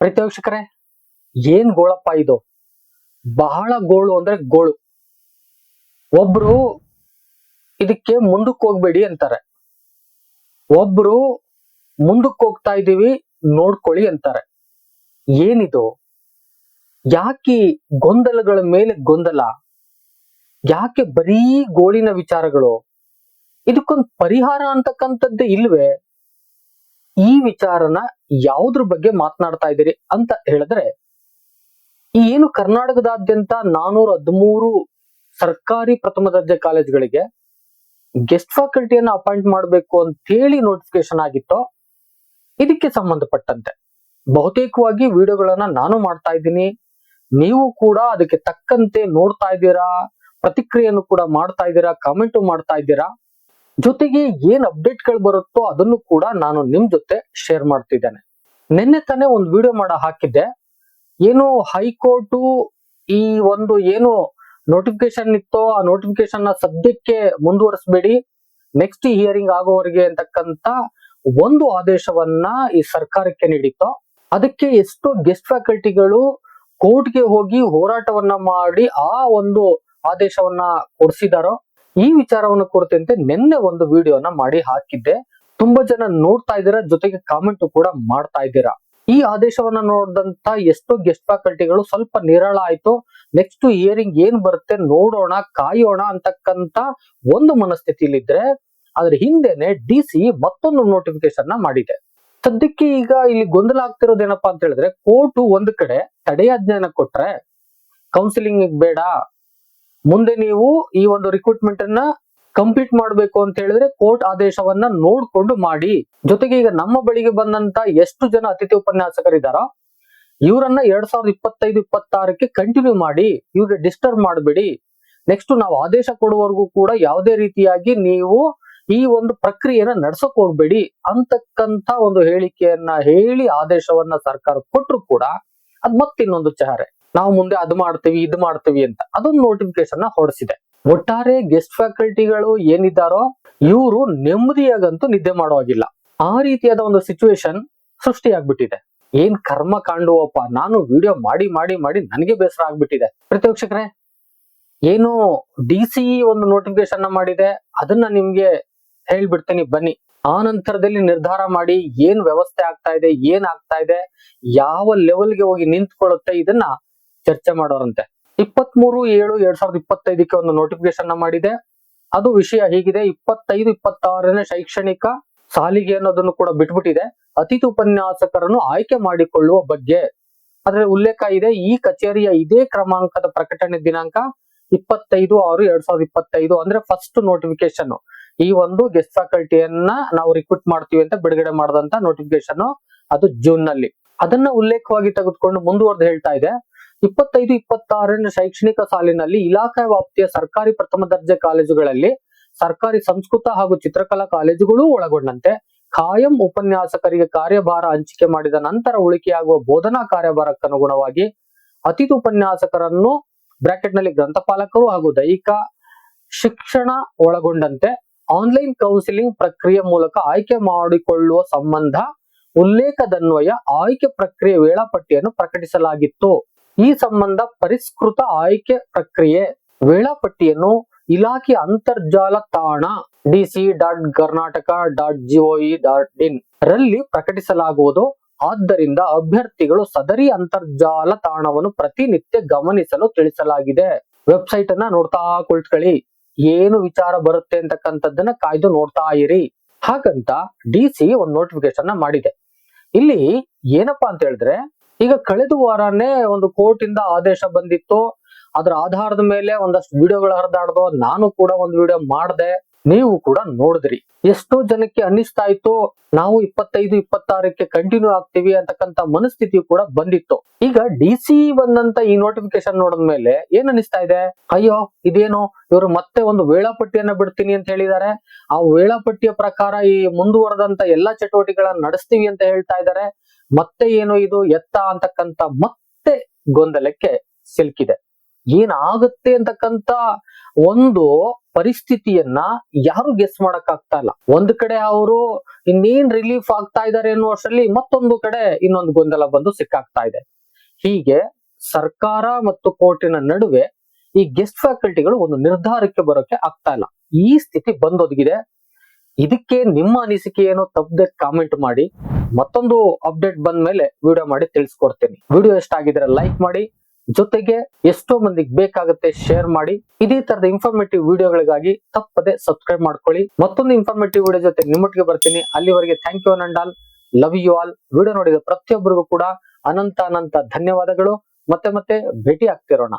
ಪ್ರೀತಿ ವೀಕ್ಷಕರೇ ಏನ್ ಗೋಳಪ್ಪ ಇದು? ಬಹಳ ಗೋಳು ಅಂದ್ರೆ ಗೋಳು. ಒಬ್ರು ಇದಕ್ಕೆ ಮುಂದಕ್ಕೆ ಹೋಗ್ಬೇಡಿ ಅಂತಾರೆ. ಒಬ್ರು ಮುಂದಕ್ಕೆ ಹೋಗ್ತಾ ಇದೀವಿ, ನೋಡ್ಕೊಳ್ಳಿ ಅಂತಾರೆ. ಏನಿದು? ಯಾಕೆ ಗೊಂದಲಗಳ ಮೇಲೆ ಗೊಂದಲ? ಯಾಕೆ ಬರೀ ಗೋಳಿನ ವಿಚಾರಗಳು? ಇದಕ್ಕೊಂದು ಪರಿಹಾರ ಅಂತಕ್ಕಂಥದ್ದೇ ಇಲ್ವೇ? ಈ ವಿಚಾರನ ಯಾವುದ್ರ ಬಗ್ಗೆ ಮಾತನಾಡ್ತಾ ಇದ್ದೀರಿ ಅಂತ ಹೇಳಿದ್ರೆ, ಈ ಏನು ಕರ್ನಾಟಕದಾದ್ಯಂತ ನಾನೂರ ಹದಿಮೂರು ಸರ್ಕಾರಿ ಪ್ರಥಮ ದರ್ಜೆ ಕಾಲೇಜ್ಗಳಿಗೆ ಗೆಸ್ಟ್ ಫ್ಯಾಕಲ್ಟಿಯನ್ನ ಅಪಾಯಿಂಟ್ ಮಾಡಬೇಕು ಅಂತ ಹೇಳಿ ನೋಟಿಫಿಕೇಶನ್ ಆಗಿತ್ತೋ, ಇದಕ್ಕೆ ಸಂಬಂಧಪಟ್ಟಂತೆ. ಬಹುತೇಕವಾಗಿ ವಿಡಿಯೋಗಳನ್ನ ನಾನು ಮಾಡ್ತಾ ಇದ್ದೀನಿ. ನೀವು ಕೂಡ ಅದಕ್ಕೆ ತಕ್ಕಂತೆ ನೋಡ್ತಾ ಇದ್ದೀರಾ, ಪ್ರತಿಕ್ರಿಯೆಯನ್ನು ಕೂಡ ಮಾಡ್ತಾ ಇದ್ದೀರಾ ಕಾಮೆಂಟು ಮಾಡ್ತಾ ಇದ್ದೀರಾ ಜೊತೆಗೆ ಏನ್ ಅಪ್ಡೇಟ್ಗಳು ಬರುತ್ತೋ ಅದನ್ನು ಕೂಡ ನಾನು ನಿಮ್ ಜೊತೆ ಶೇರ್ ಮಾಡ್ತಿದ್ದೇನೆ. ನಿನ್ನೆ ತಾನೇ ಒಂದು ವಿಡಿಯೋ ಮಾಡ ಹಾಕಿದ್ದೆ. ಏನು ಹೈಕೋರ್ಟು ಈ ಒಂದು ಏನು ನೋಟಿಫಿಕೇಶನ್ ಇತ್ತೋ ಆ ನೋಟಿಫಿಕೇಶನ್ನ ಸದ್ಯಕ್ಕೆ ಮುಂದುವರಿಸಬೇಡಿ. ನೆಕ್ಸ್ಟ್ ಹಿಯರಿಂಗ್ ಆಗೋವರೆಗೆ ಅಂತಕ್ಕಂತ ಒಂದು ಆದೇಶವನ್ನ ಈ ಸರ್ಕಾರಕ್ಕೆ ನೀಡಿತ್ತೋ, ಅದಕ್ಕೆ ಎಷ್ಟೋ ಗೆಸ್ಟ್ ಫ್ಯಾಕಲ್ಟಿಗಳು ಕೋರ್ಟ್ಗೆ ಹೋಗಿ ಹೋರಾಟವನ್ನ ಮಾಡಿ ಆ ಒಂದು ಆದೇಶವನ್ನ ಕೊಡಿಸಿದಾರೋ ಈ ವಿಚಾರವನ್ನು ಕುರಿತಂತೆ ನಿನ್ನೆ ಒಂದು ವಿಡಿಯೋನ ಮಾಡಿ ಹಾಕಿದ್ದೆ. ತುಂಬಾ ಜನ ನೋಡ್ತಾ ಇದ್ದೀರಾ, ಜೊತೆಗೆ ಕಾಮೆಂಟ್ ಕೂಡ ಮಾಡ್ತಾ ಇದ್ದೀರಾ. ಈ ಆದೇಶವನ್ನ ನೋಡಿದಂತ ಎಷ್ಟೋ ಗೆಸ್ಟ್ ಫ್ಯಾಕಲ್ಟಿಗಳು ಸ್ವಲ್ಪ ನಿರಾಳ ಆಯ್ತು. ನೆಕ್ಸ್ಟ್ ಇಯರಿಂಗ್ ಏನ್ ಬರುತ್ತೆ ನೋಡೋಣ, ಕಾಯೋಣ ಅಂತಕ್ಕಂತ ಒಂದು ಮನಸ್ಥಿತಿಲಿದ್ರೆ ಅದ್ರ ಹಿಂದೆನೆ ಡಿ ಸಿ ಮತ್ತೊಂದು ನೋಟಿಫಿಕೇಶನ್ನ ಮಾಡಿದೆ. ಸದ್ಯಕ್ಕೆ ಈಗ ಇಲ್ಲಿ ಗೊಂದಲ ಆಗ್ತಿರೋದೇನಪ್ಪಾ ಅಂತ ಹೇಳಿದ್ರೆ ಕೋರ್ಟ್ ಒಂದು ಕಡೆ ತಡೆಯಾಜ್ಞೆನ ಕೊಟ್ರೆ ಕೌನ್ಸಿಲಿಂಗ್ ಬೇಡ ಮುಂದೆ ನೀವು ಈ ಒಂದು ರಿಕ್ರೂಟ್ಮೆಂಟ್ ಅನ್ನ ಕಂಪ್ಲೀಟ್ ಮಾಡಬೇಕು ಅಂತ ಹೇಳಿದ್ರೆ ಕೋರ್ಟ್ ಆದೇಶವನ್ನ ನೋಡ್ಕೊಂಡು ಮಾಡಿ. ಜೊತೆಗೆ ಈಗ ನಮ್ಮ ಬಳಿಗೆ ಬಂದಂತ ಎಷ್ಟು ಜನ ಅತಿಥಿ ಉಪನ್ಯಾಸಕರಿದಾರ ಇವರನ್ನ ಎರಡ್ ಸಾವಿರದ ಇಪ್ಪತ್ತೈದು, ಇಪ್ಪತ್ತಾರಕ್ಕೆ ಕಂಟಿನ್ಯೂ ಮಾಡಿ, ಇವ್ರಿಗೆ ಡಿಸ್ಟರ್ಬ್ ಮಾಡಬೇಡಿ. ನೆಕ್ಸ್ಟ್ ನಾವು ಆದೇಶ ಕೊಡುವವರೆಗೂ ಕೂಡ ಯಾವುದೇ ರೀತಿಯಾಗಿ ನೀವು ಈ ಒಂದು ಪ್ರಕ್ರಿಯೆನ ನಡ್ಸಕ್ ಹೋಗ್ಬೇಡಿ ಅಂತಕ್ಕಂತ ಒಂದು ಹೇಳಿಕೆಯನ್ನ ಹೇಳಿ ಆದೇಶವನ್ನ ಸರ್ಕಾರ ಕೊಟ್ಟರು ಕೂಡ ಅದ್ ಮತ್ತಿನ್ನೊಂದು ಚಹರೆ. ನಾವು ಮುಂದೆ ಅದು ಮಾಡ್ತೀವಿ, ಇದು ಮಾಡ್ತೀವಿ ಅಂತ ಅದೊಂದು ನೋಟಿಫಿಕೇಶನ್ನ ಹೊರಡಿಸಿದೆ ಒಟ್ಟಾರೆ ಗೆಸ್ಟ್ ಫ್ಯಾಕಲ್ಟಿಗಳು ಏನಿದ್ದಾರೋ ಇವರು ನೆಮ್ಮದಿಯಾಗಂತೂ ನಿದ್ದೆ ಮಾಡುವಾಗಿಲ್ಲ. ಆ ರೀತಿಯಾದ ಒಂದು ಸಿಚುವೇಶನ್ ಸೃಷ್ಟಿಯಾಗ್ಬಿಟ್ಟಿದೆ. ಏನ್ ಕರ್ಮ ಕಾಂಡುವಪ್ಪ, ನಾನು ವಿಡಿಯೋ ಮಾಡಿ ಮಾಡಿ ಮಾಡಿ ನನಗೆ ಬೇಸರ ಆಗ್ಬಿಟ್ಟಿದೆ. ಪ್ರತಿ ಏನು ಡಿ ಸಿ ಒಂದು ನೋಟಿಫಿಕೇಶನ್ ಮಾಡಿದೆ, ಅದನ್ನ ನಿಮ್ಗೆ ಹೇಳ್ಬಿಡ್ತೀನಿ, ಬನ್ನಿ. ಆ ನಂತರದಲ್ಲಿ ನಿರ್ಧಾರ ಮಾಡಿ ಏನ್ ವ್ಯವಸ್ಥೆ ಆಗ್ತಾ ಇದೆ, ಏನ್ ಆಗ್ತಾ ಇದೆ, ಯಾವ ಲೆವೆಲ್ಗೆ ಹೋಗಿ ನಿಂತ್ಕೊಳ್ಳುತ್ತೆ ಇದನ್ನ ಚರ್ಚೆ ಮಾಡೋರಂತೆ. ಇಪ್ಪತ್ಮೂರು, ಏಳು, ಎರಡ್ ಸಾವಿರದ ಇಪ್ಪತ್ತೈದಕ್ಕೆ ಒಂದು ನೋಟಿಫಿಕೇಶನ್ ಮಾಡಿದೆ. ಅದು ವಿಷಯ ಹೀಗಿದೆ. ಇಪ್ಪತ್ತೈದು, ಇಪ್ಪತ್ತಾರನೇ ಶೈಕ್ಷಣಿಕ ಸಾಲಿಗೆ ಅನ್ನೋದನ್ನು ಕೂಡ ಬಿಟ್ಬಿಟ್ಟಿದೆ. ಅತಿಥಿ ಉಪನ್ಯಾಸಕರನ್ನು ಆಯ್ಕೆ ಮಾಡಿಕೊಳ್ಳುವ ಬಗ್ಗೆ. ಅದ್ರ ಉಲ್ಲೇಖ ಇದೆ, ಈ ಕಚೇರಿಯ ಇದೇ ಕ್ರಮಾಂಕದ ಪ್ರಕಟಣೆ ದಿನಾಂಕ ಇಪ್ಪತ್ತೈದು, ಆರು, ಎರಡ್ ಸಾವಿರದ ಇಪ್ಪತ್ತೈದು, ಅಂದ್ರೆ ಫಸ್ಟ್ ನೋಟಿಫಿಕೇಶನ್ ಈ ಒಂದು ಗೆಸ್ಟ್ ಫ್ಯಾಕಲ್ಟಿಯನ್ನ ನಾವು ರಿಕ್ರೂಟ್ ಮಾಡ್ತೀವಿ ಅಂತ ಬಿಡುಗಡೆ ಮಾಡಿದಂತ ನೋಟಿಫಿಕೇಶನ್ ಅದು ಜೂನ್ನಲ್ಲಿ. ಅದನ್ನ ಉಲ್ಲೇಖವಾಗಿ ತೆಗೆದುಕೊಂಡು ಮುಂದುವರೆದು ಹೇಳ್ತಾ ಇದೆ. ಇಪ್ಪತ್ತೈದು, ಇಪ್ಪತ್ತಾರನೇ ಶೈಕ್ಷಣಿಕ ಸಾಲಿನಲ್ಲಿ ಇಲಾಖಾ ವ್ಯಾಪ್ತಿಯ ಸರ್ಕಾರಿ ಪ್ರಥಮ ದರ್ಜೆ ಕಾಲೇಜುಗಳಲ್ಲಿ ಸರ್ಕಾರಿ ಸಂಸ್ಕೃತ ಹಾಗೂ ಚಿತ್ರಕಲಾ ಕಾಲೇಜುಗಳು ಒಳಗೊಂಡಂತೆ ಖಾಯಂ ಉಪನ್ಯಾಸಕರಿಗೆ ಕಾರ್ಯಭಾರ ಹಂಚಿಕೆ ಮಾಡಿದ ನಂತರ ಉಳಿಕೆಯಾಗುವ ಬೋಧನಾ ಕಾರ್ಯಭಾರಕ್ಕನುಗುಣವಾಗಿ ಅತಿಥಿ ಉಪನ್ಯಾಸಕರನ್ನು ಬ್ರಾಕೆಟ್ನಲ್ಲಿ ಗ್ರಂಥಪಾಲಕರು ಹಾಗೂ ದೈಹಿಕ ಶಿಕ್ಷಣ ಒಳಗೊಂಡಂತೆ ಆನ್ಲೈನ್ ಕೌನ್ಸಿಲಿಂಗ್ ಪ್ರಕ್ರಿಯೆ ಮೂಲಕ ಆಯ್ಕೆ ಮಾಡಿಕೊಳ್ಳುವ ಸಂಬಂಧ ಉಲ್ಲೇಖದನ್ವಯ ಆಯ್ಕೆ ಪ್ರಕ್ರಿಯೆ ವೇಳಾಪಟ್ಟಿಯನ್ನು ಪ್ರಕಟಿಸಲಾಗಿತ್ತು. ಈ ಸಂಬಂಧ ಪರಿಷ್ಕೃತ ಆಯ್ಕೆ ಪ್ರಕ್ರಿಯೆ ವೇಳಾಪಟ್ಟಿಯನ್ನು ಇಲಾಖೆ ಅಂತರ್ಜಾಲ ತಾಣ DC dot Karnataka dot GOE dot in ರಲ್ಲಿ ಪ್ರಕಟಿಸಲಾಗುವುದು. ಆದ್ದರಿಂದ ಅಭ್ಯರ್ಥಿಗಳು ಸದರಿ ಅಂತರ್ಜಾಲ ತಾಣವನ್ನು ಪ್ರತಿನಿತ್ಯ ಗಮನಿಸಲು ತಿಳಿಸಲಾಗಿದೆ. ವೆಬ್ಸೈಟ್ ಅನ್ನ ನೋಡ್ತಾ ಕುಳಿತುಕೊಳ್ಳಿ. ಏನು ವಿಚಾರ ಬರುತ್ತೆ ಅಂತಕ್ಕಂಥದ್ದನ್ನ ಕಾಯ್ದು ನೋಡ್ತಾ ಇರಿ. ಹಾಗಂತ ಡಿ ಸಿ ಒಂದು ನೋಟಿಫಿಕೇಶನ್ ಮಾಡಿದೆ. ಇಲ್ಲಿ ಏನಪ್ಪಾ ಅಂತ ಹೇಳಿದ್ರೆ ಈಗ ಕಳೆದ ವಾರನೇ ಒಂದು ಕೋರ್ಟ್ ಇಂದ ಆದೇಶ ಬಂದಿತ್ತು. ಅದರ ಆಧಾರದ ಮೇಲೆ ಒಂದಷ್ಟು ವಿಡಿಯೋಗಳು ಹರಿದಾಡ್ದು ನಾನು ಕೂಡ ಒಂದು ವಿಡಿಯೋ ಮಾಡ್ದೆ. ನೀವು ಕೂಡ ನೋಡಿದ್ರಿ. ಎಷ್ಟೋ ಜನಕ್ಕೆ ಅನ್ನಿಸ್ತಾ ಇತ್ತು, ನಾವು ಇಪ್ಪತ್ತೈದು, ಇಪ್ಪತ್ತಾರಕ್ಕೆ ಕಂಟಿನ್ಯೂ ಆಗ್ತೀವಿ ಅಂತಕ್ಕಂತ ಮನಸ್ಥಿತಿ ಕೂಡ ಬಂದಿತ್ತು. ಈಗ ಡಿ ಸಿ ಬಂದಂತ ಈ ನೋಟಿಫಿಕೇಶನ್ ನೋಡಿದ್ಮೇಲೆ ಏನ್ ಅನಿಸ್ತಾ ಇದೆ? ಅಯ್ಯೋ, ಇದೇನು? ಇವರು ಮತ್ತೆ ಒಂದು ವೇಳಾಪಟ್ಟಿಯನ್ನ ಬಿಡ್ತೀನಿ ಅಂತ ಹೇಳಿದ್ದಾರೆ. ಆ ವೇಳಾಪಟ್ಟಿಯ ಪ್ರಕಾರ ಈ ಮುಂದುವರೆದಂತ ಎಲ್ಲಾ ಚಟುವಟಿಕೆಗಳನ್ನ ನಡೆಸ್ತೀವಿ ಅಂತ ಹೇಳ್ತಾ ಇದ್ದಾರೆ. ಮತ್ತೆ ಏನು ಇದು? ಎತ್ತ ಅಂತಕ್ಕಂಥ ಮತ್ತೆ ಗೊಂದಲಕ್ಕೆ ಸಿಲುಕಿದೆ. ಏನಾಗುತ್ತೆ ಅಂತಕ್ಕಂಥ ಒಂದು ಪರಿಸ್ಥಿತಿಯನ್ನ ಯಾರು ಗೆಸ್ ಮಾಡಕ್ ಆಗ್ತಾ ಇಲ್ಲ. ಒಂದ್ ಕಡೆ ಅವರು ಇನ್ನೇನ್ ರಿಲೀಫ್ ಆಗ್ತಾ ಇದಾರೆ ಅನ್ನುವಷ್ಟರಲ್ಲಿ ಮತ್ತೊಂದು ಕಡೆ ಇನ್ನೊಂದು ಗೊಂದಲ ಬಂದು ಸಿಕ್ಕಾಗ್ತಾ ಇದೆ. ಹೀಗೆ ಸರ್ಕಾರ ಮತ್ತು ಕೋರ್ಟಿನ ನಡುವೆ ಈ ಗೆಸ್ಟ್ ಫ್ಯಾಕಲ್ಟಿಗಳು ಒಂದು ನಿರ್ಧಾರಕ್ಕೆ ಬರೋಕೆ ಆಗ್ತಾ ಇಲ್ಲ. ಈ ಸ್ಥಿತಿ ಬಂದೊದಗಿದೆ. ಇದಕ್ಕೆ ನಿಮ್ಮ ಅನಿಸಿಕೆ ಏನೋ? ತಪ್ಪದೆ ಕಾಮೆಂಟ್ ಮಾಡಿ. ಮತ್ತೊಂದು ಅಪ್ಡೇಟ್ ಬಂದ ಮೇಲೆ ವಿಡಿಯೋ ಮಾಡಿ ತಿಳಿಸ್ಕೊಡ್ತೀನಿ. ವಿಡಿಯೋ ಇಷ್ಟ ಆಗಿದ್ರೆ ಲೈಕ್ ಮಾಡಿ, ಜೊತೆಗೆ ಎಷ್ಟೋ ಮಂದಿಗೆ ಬೇಕಾಗುತ್ತೆ ಶೇರ್ ಮಾಡಿ. ಇದೇ ತರದ ಇನ್ಫಾರ್ಮೇಟಿವ್ ವಿಡಿಯೋಗಳಿಗಾಗಿ ತಪ್ಪದೆ ಸಬ್ಸ್ಕ್ರೈಬ್ ಮಾಡ್ಕೊಳ್ಳಿ. ಮತ್ತೊಂದು ಇನ್ಫಾರ್ಮೇಟಿವ್ ವಿಡಿಯೋ ಜೊತೆ ನಿಮ್ಮೊಟ್ಟಿಗೆ ಬರ್ತೀನಿ. ಅಲ್ಲಿವರೆಗೆ thank you and all love you all video ನೋಡಿದ ಪ್ರತಿಯೊಬ್ಬರಿಗೂ ಕೂಡ ಅನಂತ ಅನಂತ ಧನ್ಯವಾದಗಳು. ಮತ್ತೆ ಮತ್ತೆ ಭೇಟಿ ಆಗ್ತಿರೋಣ